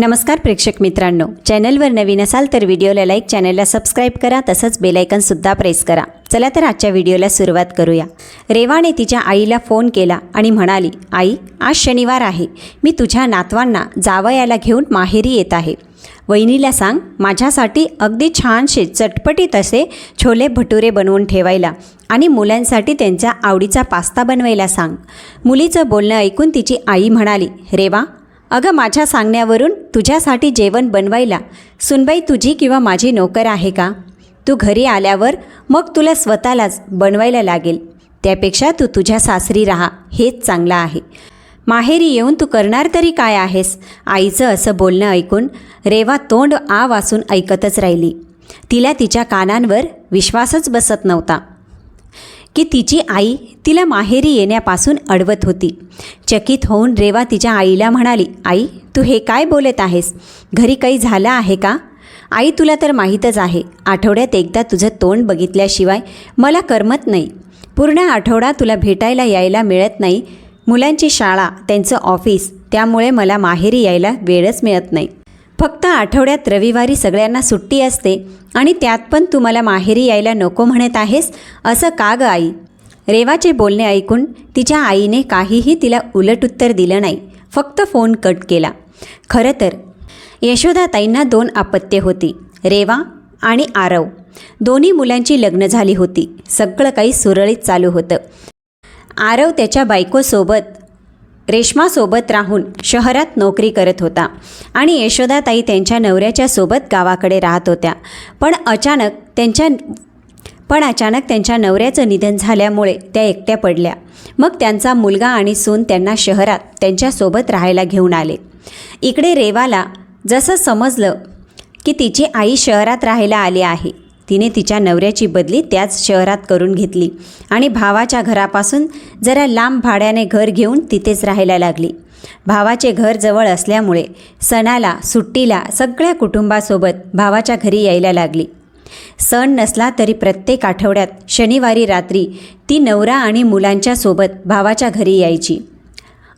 नमस्कार प्रेक्षक मित्रांनो. चॅनलवर नवीन असाल तर व्हिडिओला लाईक चॅनलला सबस्क्राईब करा तसंच बेलायकनसुद्धा प्रेस करा. चला तर आजच्या व्हिडिओला सुरुवात करूया. रेवाने तिच्या आईला फोन केला आणि म्हणाली आई आज शनिवार आहे. मी तुझ्या नातवांना जावयाला घेऊन माहेरी येत आहे. वहिनीला सांग माझ्यासाठी अगदी छानसे चटपटीत असे छोले भटुरे बनवून ठेवायला आणि मुलांसाठी त्यांच्या आवडीचा पास्ता बनवायला सांग. मुलीचं बोलणं ऐकून तिची आई म्हणाली रेवा अगं माझ्या सांगण्यावरून तुझ्यासाठी जेवण बनवायला सुनबाई तुझी किंवा माझी नोकर आहे का? तू घरी आल्यावर मग तुला स्वतःलाच बनवायला लागेल. त्यापेक्षा तू तुझ्या सासरी राहा हेच चांगलं आहे. माहेरी येऊन तू करणार तरी काय आहेस? आईचं असं बोलणं ऐकून रेवा तोंड आ वासून ऐकतच राहिली. तिला तिच्या कानांवर विश्वासच बसत नव्हता. की तिची आई तिला माहेरी येण्यापासून अडवत होती. चकित होऊन रेवा तिच्या आईला म्हणाली आई तू हे काय बोलत आहेस? घरी काही झालं आहे का? आई तुला तर माहीतच आहे. आठवड्यात एकदा तुझं तोंड बघितल्याशिवाय मला करमत नाही. पूर्ण आठवडा तुला भेटायला यायला मिळत नाही. मुलांची शाळा त्यांचं ऑफिस त्यामुळे मला माहेरी यायला वेळच मिळत नाही. फक्त आठवड्यात रविवारी सगळ्यांना सुट्टी असते आणि त्यात पण तू मला माहेरी यायला नको म्हणत आहेस असं का ग आई? रेवाचे बोलणे ऐकून तिच्या आईने काहीही तिला उलट उत्तर दिलं नाही फक्त फोन कट केला. खरं तर यशोदाताईंना दोन अपत्य होती रेवा आणि आरव. दोन्ही मुलांची लग्न झाली होती सगळं काही सुरळीत चालू होतं. आरव त्याच्या बायकोसोबत रेश्मासोबत राहून शहरात नोकरी करत होता. आणि यशोदाताई त्यांच्या नवऱ्याच्या सोबत गावाकडे राहत होत्या. पण अचानक त्यांच्या पण अचानक त्यांच्या नवऱ्याचं निधन झाल्यामुळे त्या एकट्या पडल्या. मग त्यांचा मुलगा आणि सून त्यांना शहरात त्यांच्यासोबत राहायला घेऊन आले. इकडे रेवाला जसं समजलं की तिची आई शहरात राहायला आली आहे. तिने तिच्या नवऱ्याची बदली त्याच शहरात करून घेतली. आणि भावाच्या घरापासून जरा लांब भाड्याने घर घेऊन तिथेच राहायला लागली. भावाचे घर जवळ असल्यामुळे सणाला सुट्टीला सगळ्या कुटुंबासोबत भावाच्या घरी यायला लागली. सण नसला तरी प्रत्येक आठवड्यात शनिवारी रात्री ती नवरा आणि मुलांच्या सोबत भावाच्या घरी यायची.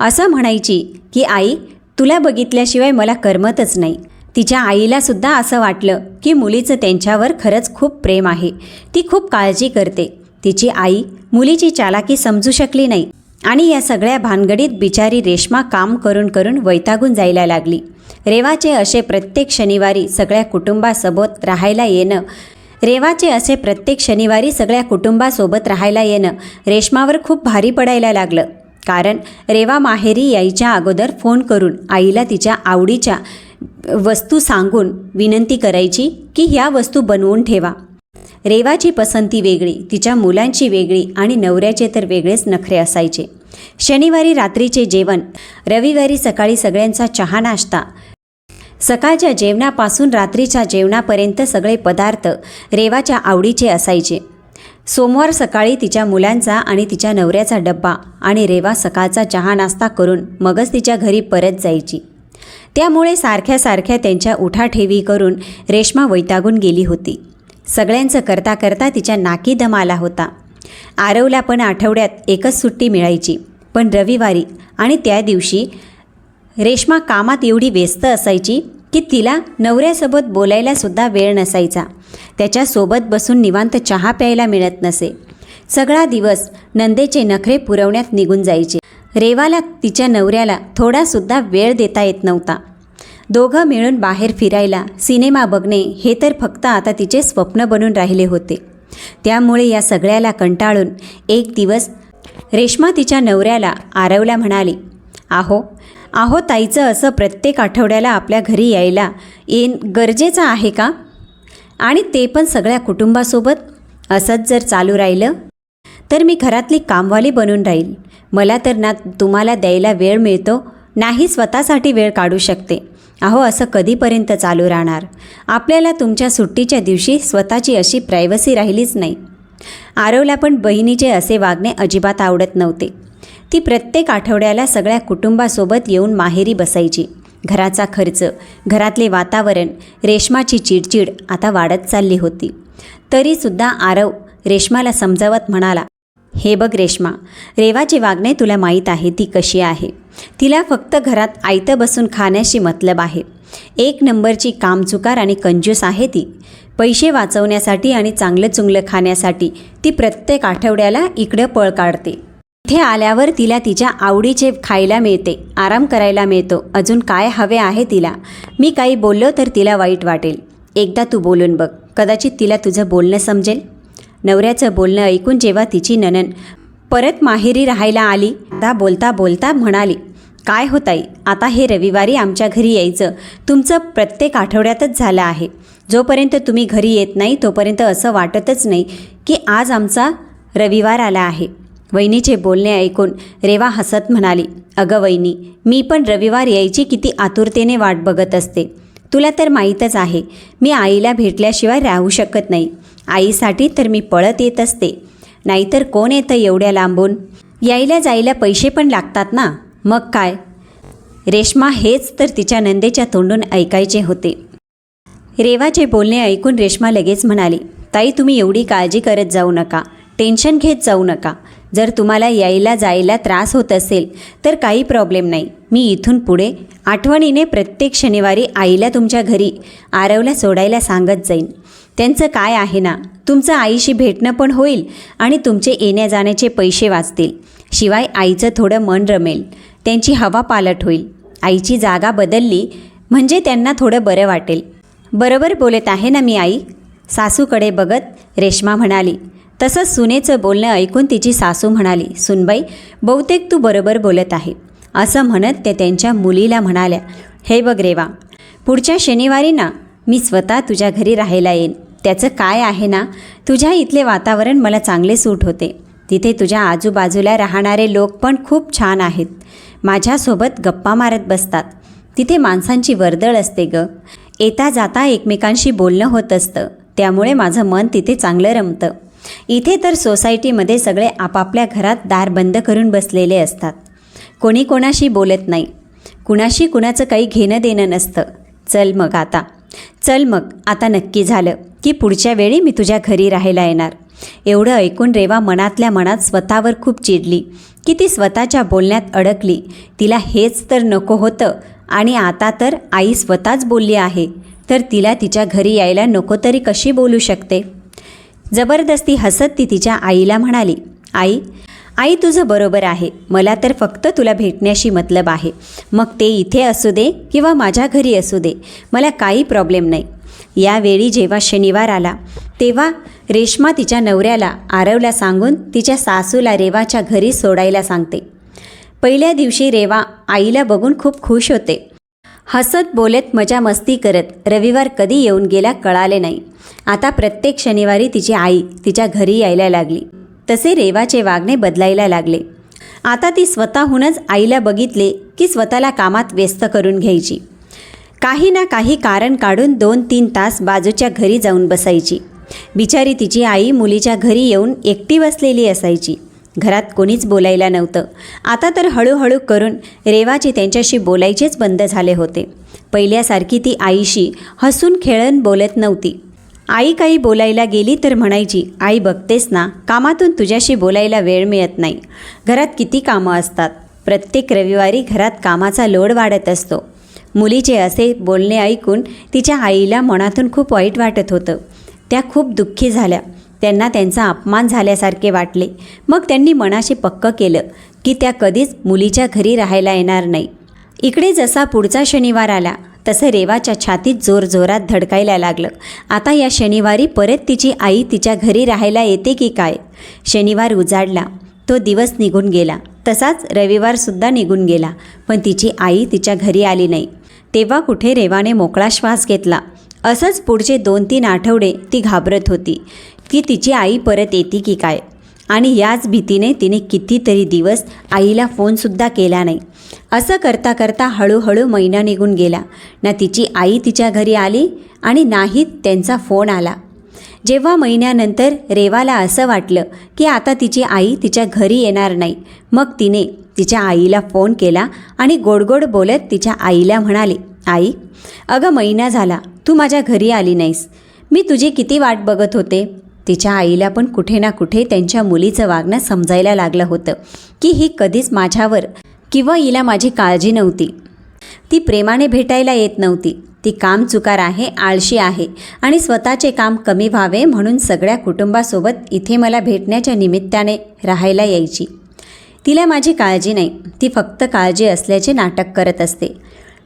असं म्हणायची की आई तुला बघितल्याशिवाय मला करमतच नाही. तिच्या आईलासुद्धा असं वाटलं की मुलीचं त्यांच्यावर खरंच खूप प्रेम आहे. ती खूप काळजी करते. तिची आई मुलीची चालाकी समजू शकली नाही आणि या सगळ्या भानगडीत बिचारी रेश्मा काम करून करून वैतागून जायला लागली. रेवाचे असे प्रत्येक शनिवारी सगळ्या कुटुंबासोबत राहायला येणं रेवाचे असे प्रत्येक शनिवारी सगळ्या कुटुंबासोबत राहायला येणं रेश्मावर खूप भारी पडायला लागलं. कारण रेवा माहेरी यायच्या अगोदर फोन करून आईला तिच्या आवडीच्या वस्तू सांगून विनंती करायची की ह्या वस्तू बनवून ठेवा. रेवाची पसंती वेगळी तिच्या मुलांची वेगळी आणि नवऱ्याचे तर वेगळेच नखरे असायचे. शनिवारी रात्रीचे जेवण रविवारी सकाळी सगळ्यांचा चहा नाश्ता. सकाळच्या जेवणापासून रात्रीच्या जेवणापर्यंत सगळे पदार्थ रेवाच्या आवडीचे असायचे. सोमवार सकाळी तिच्या मुलांचा आणि तिच्या नवऱ्याचा डब्बा आणि रेवा सकाळचा चहा नाश्ता करून मगच तिच्या घरी परत जायची. त्यामुळे सारख्या सारख्या त्यांच्या उठाठेवी करून रेश्मा वैतागून गेली होती. सगळ्यांचं करता करता तिच्या नाकी दम आला होता. आरवला पण आठवड्यात एकच सुट्टी मिळायची. पण रविवारी आणि त्या दिवशी रेश्मा कामात एवढी व्यस्त असायची की तिला नवऱ्यासोबत बोलायलासुद्धा वेळ नसायचा. त्याच्यासोबत बसून निवांत चहा प्यायला मिळत नसे. सगळा दिवस नंदेचे नखरे पुरवण्यात निघून जायचे. रेवाला तिच्या नवऱ्याला थोडासुद्धा वेळ देता येत नव्हता. दोघं मिळून बाहेर फिरायला सिनेमा बघणे हे तर फक्त आता तिचे स्वप्न बनून राहिले होते. त्यामुळे या सगळ्याला कंटाळून एक दिवस रेश्मा तिच्या नवऱ्याला आरवला म्हणाली आहो आहो ताईचं असं प्रत्येक आठवड्याला आपल्या घरी यायला येण गरजेचं आहे का? आणि ते पण सगळ्या कुटुंबासोबत? असंच जर चालू राहिलं तर मी घरातली कामवाली बनून राहील. मला तर ना तुम्हाला द्यायला वेळ मिळतो नाही स्वतःसाठी वेळ काढू शकते. अहो असं कधीपर्यंत चालू राहणार? आपल्याला तुमच्या सुट्टीच्या दिवशी स्वतःची अशी प्रायव्हसी राहिलीच नाही. आरवला पण बहिणीचे असे वागणे अजिबात आवडत नव्हते. ती प्रत्येक आठवड्याला सगळ्या कुटुंबासोबत येऊन माहेरी बसायची. घराचा खर्च घरातले वातावरण रेश्माची चिडचिड आता वाढत चालली होती. तरीसुद्धा आरव रेश्माला समजावत म्हणाला हे बघ रेश्मा रेवाचे वागणे तुला माहीत आहे ती कशी आहे. तिला फक्त घरात आयतं बसून खाण्याशी मतलब आहे. एक नंबरची कामचुकार आणि कंजूस आहे ती. पैसे वाचवण्यासाठी आणि चांगलं चुंगलं खाण्यासाठी ती प्रत्येक आठवड्याला इकडं पळ काढते. इथे आल्यावर तिला तिच्या आवडीचे खायला मिळते आराम करायला मिळतो. अजून काय हवे आहे तिला? मी काही बोललो तर तिला वाईट वाटेल. एकदा तू बोलून बघ. कदाचित तिला तुझं बोलणं समजेल. नवऱ्याचं बोलणं ऐकून जेव्हा तिची ननन परत माहेरी राहायला आली दा बोलता बोलता म्हणाली काय होताई आता हे रविवारी आमच्या घरी यायचं. तुमचं प्रत्येक आठवड्यातच झालं आहे. जोपर्यंत तुम्ही घरी येत नाही तोपर्यंत असं वाटतच नाही की आज आमचा रविवार आला आहे. वहिनीचे बोलणे ऐकून रेवा हसत म्हणाली अगं वहिनी मी पण रविवार यायची किती आतुरतेने वाट बघत असते. तुला तर माहीतच आहे मी आईला भेटल्याशिवाय राहू शकत नाही. आईसाठी तर मी पळत येत असते. नाहीतर कोण येतं एवढ्या लांबून? यायला जायला पैसे पण लागतात ना? मग काय? रेश्मा हेच तर तिच्या नंदेच्या तोंडून ऐकायचे होते. रेवाचे बोलणे ऐकून रेश्मा लगेच म्हणाली ताई तुम्ही एवढी काळजी करत जाऊ नका. टेन्शन घेत जाऊ नका. जर तुम्हाला यायला जायला त्रास होत असेल तर काही प्रॉब्लेम नाही. मी इथून पुढे आठवणीने प्रत्येक शनिवारी आईला तुमच्या घरी आरवला सोडायला सांगत जाईन. त्यांचं काय आहे ना? तुमचं आईशी भेटणं पण होईल आणि तुमचे येण्या जाण्याचे पैसे वाचतील. शिवाय आईचं थोडं मन रमेल. त्यांची हवा पालट होईल. आईची जागा बदलली म्हणजे त्यांना थोडं बरं वाटेल. बरोबर बोलत आहे ना मी आई? सासूकडे बघत रेश्मा म्हणाली तसंच सुनेचं बोलणं ऐकून तिची सासू म्हणाली सुनबाई बहुतेक तू बरोबर बोलत आहे. असं म्हणत ते त्यांच्या मुलीला म्हणाल्या हे बघ रेवा पुढच्या शनिवारी ना मी स्वतः तुझ्या घरी राहायला येईन. त्याचं काय आहे ना? तुझ्या इथले वातावरण मला चांगले सूट होते. तिथे तुझ्या आजूबाजूला राहणारे लोक पण खूप छान आहेत. माझ्यासोबत गप्पा मारत बसतात. तिथे माणसांची वर्दळ असते ग. येता जाता एकमेकांशी बोलणं होत असतं. त्यामुळे माझं मन तिथे चांगलं रमतं. इथे तर सोसायटीमध्ये सगळे आपापल्या घरात दार बंद करून बसलेले असतात. कोणी कोणाशी बोलत नाही. कुणाशी कुणाचं काही घेणं देणं नसतं. चल मग आता. चल मग. आता नक्की झालं. की पुढच्या वेळी मी तुझ्या घरी राहायला येणार. एवढं ऐकून रेवा मनातल्या मनात स्वतःवर खूप चिडली. की ती स्वतःच्या बोलण्यात अडकली. तिला हेच तर नको होतं. आणि आता तर आई स्वतःच बोलली आहे. तर तिला तिच्या घरी यायला नको तरी कशी बोलू शकते? जबरदस्ती हसत ती तिच्या आईला म्हणाली आई आई तुझं बरोबर आहे. मला तर फक्त तुला भेटण्याशी मतलब आहे. मग ते इथे असू दे किंवा माझ्या घरी असू दे. मला काही प्रॉब्लेम नाही. यावेळी जेव्हा शनिवार आला तेव्हा रेश्मा तिच्या नवऱ्याला आरवला सांगून तिच्या सासूला रेवाच्या घरी सोडायला सांगते. पहिल्या दिवशी रेवा आईला बघून खूप खुश होते. हसत बोलत मजा मस्ती करत रविवार कधी येऊन गेला कळाले नाही. आता प्रत्येक शनिवारी तिची आई तिच्या घरी यायला लागली. तसे रेवाचे वागणे बदलायला लागले. आता ती स्वतःहूनच आईला बघितले की स्वतःला कामात व्यस्त करून घ्यायची. काही ना काही कारण काढून दोन तीन तास बाजूच्या घरी जाऊन बसायची. बिचारी तिची आई मुलीच्या घरी येऊन एकटी बसलेली असायची. घरात कोणीच बोलायला नव्हतं. आता तर हळूहळू करून रेवाजी त्यांच्याशी बोलायचेच बंद झाले होते. पहिल्यासारखी ती आईशी हसून खेळून बोलत नव्हती. आई काही बोलायला गेली तर म्हणायची आई बघतेस ना कामातून तुझ्याशी बोलायला वेळ मिळत नाही. घरात किती कामं असतात. प्रत्येक रविवारी घरात कामाचा लोड वाढत असतो. मुलीचे असे बोलणे ऐकून तिच्या आईला मनातून खूप वाईट वाटत होतं. त्या खूप दुःखी झाल्या. त्यांना त्यांचा अपमान झाल्यासारखे वाटले. मग त्यांनी मनाशी पक्क केलं की त्या कधीच मुलीच्या घरी राहायला येणार नाही. इकडे जसा पुढचा शनिवार आला तसं रेवाच्या छातीत जोरजोरात धडकायला लागलं. आता या शनिवारी परत तिची आई तिच्या घरी राहायला येते की काय? शनिवार उजाडला. तो दिवस निघून गेला. तसाच रविवारसुद्धा निघून गेला पण तिची आई तिच्या घरी आली नाही. तेव्हा कुठे रेवाने मोकळा श्वास घेतला. असंच पुढचे दोन तीन आठवडे ती घाबरत होती की तिची आई परत येते की काय? आणि याच भीतीने तिने कितीतरी दिवस आईला फोनसुद्धा केला नाही. असं करता करता हळूहळू महिना निघून गेला. ना तिची आई तिच्या घरी आली आणि नाही त्यांचा फोन आला. जेव्हा महिन्यानंतर रेवाला असं वाटलं की आता तिची आई तिच्या घरी येणार नाही मग तिने तिच्या आईला फोन केला आणि गोडगोड बोलत तिच्या आईला म्हणाले आई अगं महिना झाला तू माझ्या घरी आली नाहीस. मी तुझी किती वाट बघत होते? तिच्या आईला पण कुठे ना कुठे त्यांच्या मुलीचं वागणं समजायला लागलं होतं की ही कधीच माझ्यावर किंवा हिला माझी काळजी नव्हती. ती प्रेमाने भेटायला येत नव्हती. ती काम चुकार आहे आळशी आहे आणि स्वतःचे काम कमी व्हावे म्हणून सगळ्या कुटुंबासोबत इथे मला भेटण्याच्या निमित्ताने राहायला यायची. तिला माझी काळजी नाही. ती फक्त काळजी असल्याचे नाटक करत असते.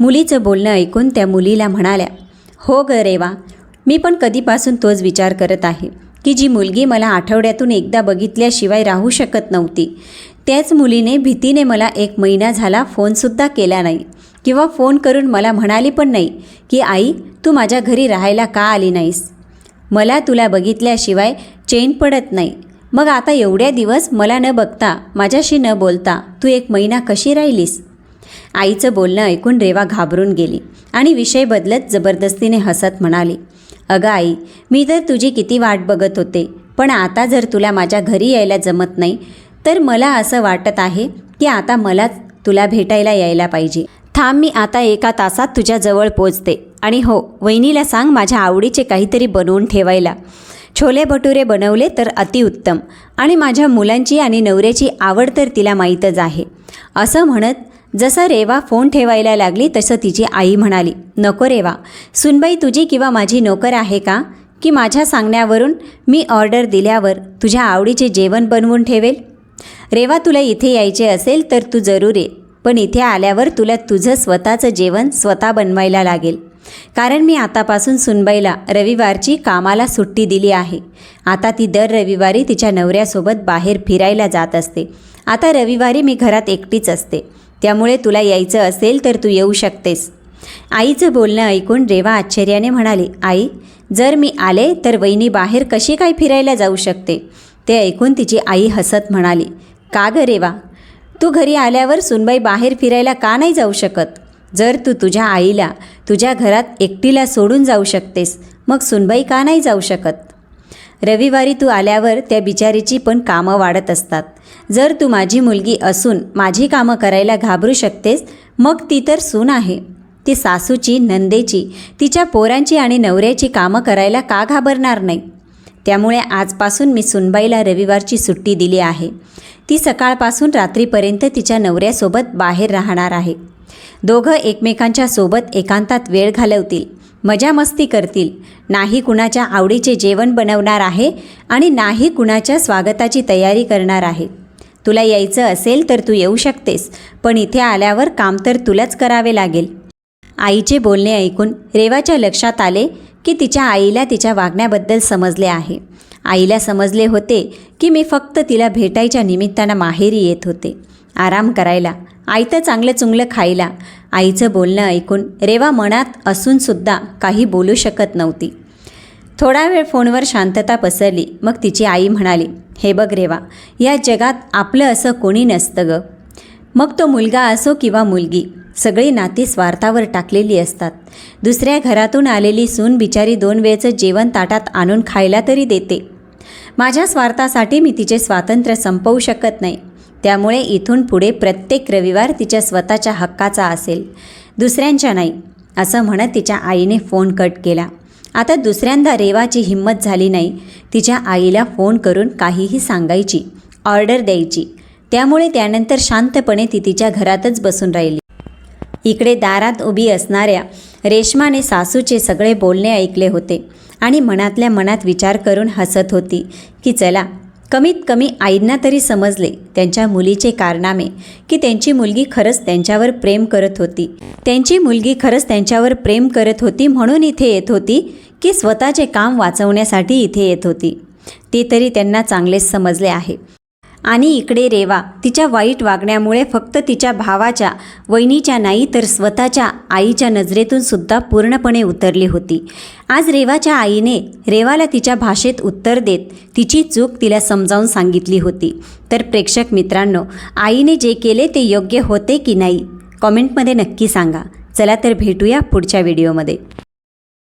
मुलीचं बोलणं ऐकून त्या मुलीला म्हणाल्या हो ग रेवा मी पण कधीपासून तोच विचार करत आहे की जी मुलगी मला आठवड्यातून एकदा बघितल्याशिवाय राहू शकत नव्हती त्याच मुलीने भीतीने मला एक महिना झाला फोनसुद्धा केला नाही. किंवा फोन करून मला म्हणाली पण नाही की आई तू माझ्या घरी राहायला का आली नाहीस? मला तुला बघितल्याशिवाय चेन पडत नाही. मग आता एवढ्या दिवस मला न बघता माझ्याशी न बोलता तू एक महिना कशी राहिलीस? आईचं बोलणं ऐकून रेवा घाबरून गेली आणि विषय बदलत जबरदस्तीने हसत म्हणाली अगं आई मी तर तुझी किती वाट बघत होते पण आता जर तुला माझ्या घरी यायला जमत नाही तर मला असं वाटत आहे की आता मलाच तुला भेटायला यायला पाहिजे. थांब मी आता एका तासात तुझ्याजवळ पोचते. आणि हो वहिनीला सांग माझ्या आवडीचे काहीतरी बनवून ठेवायला. छोले भटुरे बनवले तर अतिउत्तम आणि माझ्या मुलांची आणि नवऱ्याची आवड तर तिला माहीतच आहे. असं म्हणत जसं रेवा फोन ठेवायला लागली तसं तिची आई म्हणाली नको रेवा. सुनबाई तुझी किंवा माझी नोकर आहे का? की माझ्या सांगण्यावरून मी ऑर्डर दिल्यावर तुझ्या आवडीचे जेवण बनवून ठेवेल? रेवा तुला इथे यायचे असेल तर तू जरूर ये. पण इथे आल्यावर तुला तुझं स्वतःचं जेवण स्वतः बनवायला लागेल. कारण मी आतापासून सुनबाईला रविवारची कामाला सुट्टी दिली आहे. आता ती दर रविवारी तिच्या नवऱ्यासोबत बाहेर फिरायला जात असते. आता रविवारी मी घरात एकटीच असते. त्यामुळे तुला यायचं असेल तर तू येऊ शकतेस. आईचं बोलणं ऐकून रेवा आश्चर्याने म्हणाली आई जर मी आले तर वहिनी बाहेर कशी काय फिरायला जाऊ शकते? ते ऐकून तिची आई हसत म्हणाली का ग रेवा? तू घरी आल्यावर सुनबाई बाहेर फिरायला का नाही जाऊ शकत? जर तू तुझ्या आईला तुझ्या घरात एकटीला सोडून जाऊ शकतेस मग सुनबाई का नाही जाऊ शकत? रविवारी तू आल्यावर त्या बिचारीची पण कामं वाढत असतात. जर तू माझी मुलगी असून माझी कामं करायला घाबरू शकतेस मग ती तर सून आहे. ती सासूची नंदेची तिच्या पोरांची आणि नवऱ्याची कामं करायला का घाबरणार नाही? त्यामुळे आजपासून मी सुनबाईला रविवारची सुट्टी दिली आहे. ती सकाळपासून रात्रीपर्यंत तिच्या नवऱ्यासोबत बाहेर राहणार आहे. दोघं एकमेकांच्या सोबत एकांतात वेळ घालवतील मजा मस्ती करतील नाही कुणाच्या आवडीचे जेवण बनवणार आहे आणि नाही कुणाच्या स्वागताची तयारी करणार आहे. तुला यायचं असेल तर तू येऊ शकतेस पण इथे आल्यावर काम तर तुलाच करावे लागेल. आईचे बोलणे ऐकून रेवाच्या लक्षात आले की तिच्या आईला तिच्या वागण्याबद्दल समजले आहे. आईला समजले होते की मी फक्त तिला भेटायच्या निमित्तानं माहेरी येत होते. आराम करायला. आईतं चांगलं चुंगलं खायला. आईचं बोलणं ऐकून रेवा मनात असूनसुद्धा काही बोलू शकत नव्हती. थोडा वेळ फोनवर शांतता पसरली. मग तिची आई म्हणाली हे बघ रेवा या जगात आपलं असं कोणी नसतं ग. मग तो मुलगा असो किंवा मुलगी सगळी नाती स्वार्थावर टाकलेली असतात. दुसऱ्या घरातून आलेली सून बिचारी दोन वेळचं जेवण ताटात आणून खायला तरी देते. माझ्या स्वार्थासाठी मी तिचे स्वातंत्र्य संपवू शकत नाही. त्यामुळे इथून पुढे प्रत्येक रविवार तिच्या स्वतःच्या हक्काचा असेल. दुसऱ्यांच्या नाही असं म्हणत तिच्या आईने फोन कट केला. आता दुसऱ्यांदा रेवाची हिंमत झाली नाही. तिच्या आईला फोन करून काहीही सांगायची ऑर्डर द्यायची. त्यामुळे त्यानंतर शांतपणे ती तिच्या घरातच बसून राहिली. इकडे दारात उभी असणाऱ्या रेशमाने सासूचे सगळे बोलणे ऐकले होते आणि मनातल्या मनात विचार करून हसत होती की चला कमीत कमी आईंना तरी समजले त्यांच्या मुलीचे कारनामे की त्यांची मुलगी खरंच त्यांच्यावर प्रेम करत होती. त्यांची मुलगी खरंच त्यांच्यावर प्रेम करत होती म्हणून इथे येत होती की स्वतःचे काम वाचवण्यासाठी इथे येत होती. ते तरी त्यांना चांगलेच समजले आहे. आणि इकडे रेवा तिच्या वाईट वागण्यामुळे फक्त तिच्या भावाच्या वहिनीच्या नाही तर स्वतःच्या आईच्या नजरेतून सुद्धा पूर्णपणे उतरली होती. आज रेवाच्या आईने रेवाला तिच्या भाषेत उत्तर देत तिची चूक तिला समजावून सांगितली होती. तर प्रेक्षक मित्रांनो आईने जे केले ते योग्य होते की नाही? कॉमेंटमध्ये नक्की सांगा. चला तर भेटूया पुढच्या व्हिडिओमध्ये.